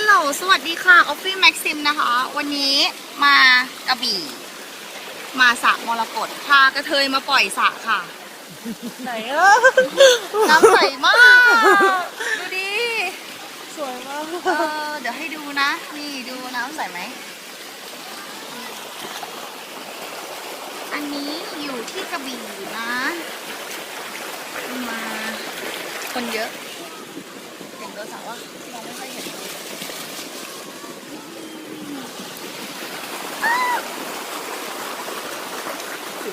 ฮัลโหล สวัสดีค่ะ ออฟฟี่แม็กซิมนะคะ วันนี้มากระบี่ มาสระมรกตพากระเทยมาปล่อยสระค่ะ ไหนอะน้ำใสมาก ดูดิ สวยมากเออ เดี๋ยวให้ดูนะ นี่ดูน้ำใสไหม อันนี้อยู่ที่กระบี่นะ มา คนเยอะเห็นโทรศัพท์ว่าเราไม่ค่อยเห็นเลย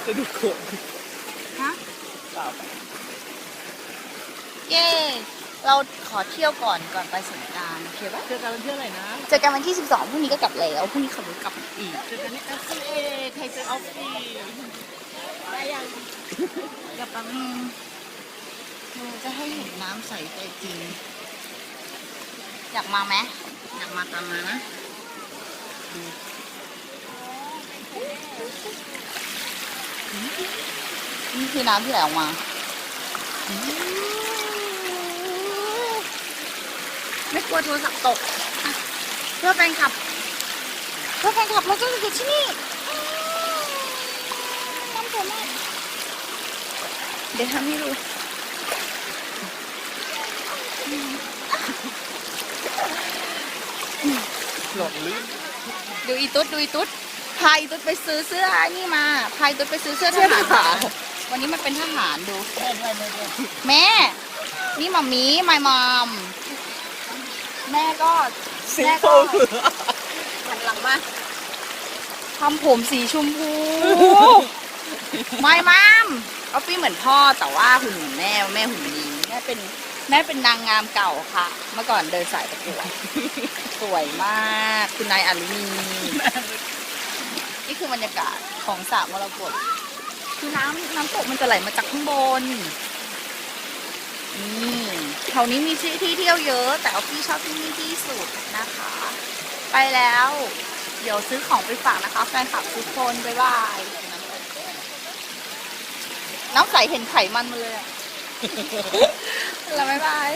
จะดูโขนฮะเปล่าเย้เราขอเที่ยวก่อนก่อนไปสงกรารโอเคปะเจอกันวันที่อะไหรนะ เจอกันวันที่ 12พรุ่งนี้ก็กลับแล้วพรุ่งนี้ขับรถกลับอีก เจอกันที่ f อ a ไทยเจอออฟฟี่ได้ยังอย่าปังเราจะให้เห็นน้ำใสใจจริง อยากมาไหมอยากมาตามมานะ นี่คือน้ำที่ไหลออกมา ไม่กลัวโทรศัพท์ตกอะเพื่อแฟนคลับ เพื่อแฟนคลับเราจะอยู่ที่นี่น้ำสวยมากเดี๋ยวทำให้ดูหลอดลื่นดูอีตุ๊ดดูอีตุ๊ด พาอีตุ๊ดไปซื้อเสื้อนี่มาพาอีตุ๊ดไปซื้อเสื้อทเสื้อทหารหารวันนี้มันเป็นทหารดูแม่ด้วยแม่ด้วยแม่ นี่มัมมี่มายมอมแม่ก็สีแม่โฟก็เหลือหันหลังมาทำผมสีชมพูไม่มามออฟฟี่เหมือนพ่อแต่ว่าหุ่นเหมือนแม่แม่หุ่นดีแม่เป็นแม่เป็นนางงามเก่าค่ะ เมื่อก่อนเดินสายประกวดสวยมาก คุณนายอารุณี นี่คือบรรยากาศของสระมรกตคือน้ำน้ำตกมันจะไหลมาจากข้างบนนี่แถวนี้มีที่ที่เที่ยวเยอะ แต่เอาพี่ชอบที่นี่ที่สุดนะคะ ไปแล้ว เดี๋ยวซื้อของไปฝากนะคะแฟนคลับทุกคนบ๊ายบายน้ำใสเห็นไขมันมาเลยอะแล้วบ๊ายบาย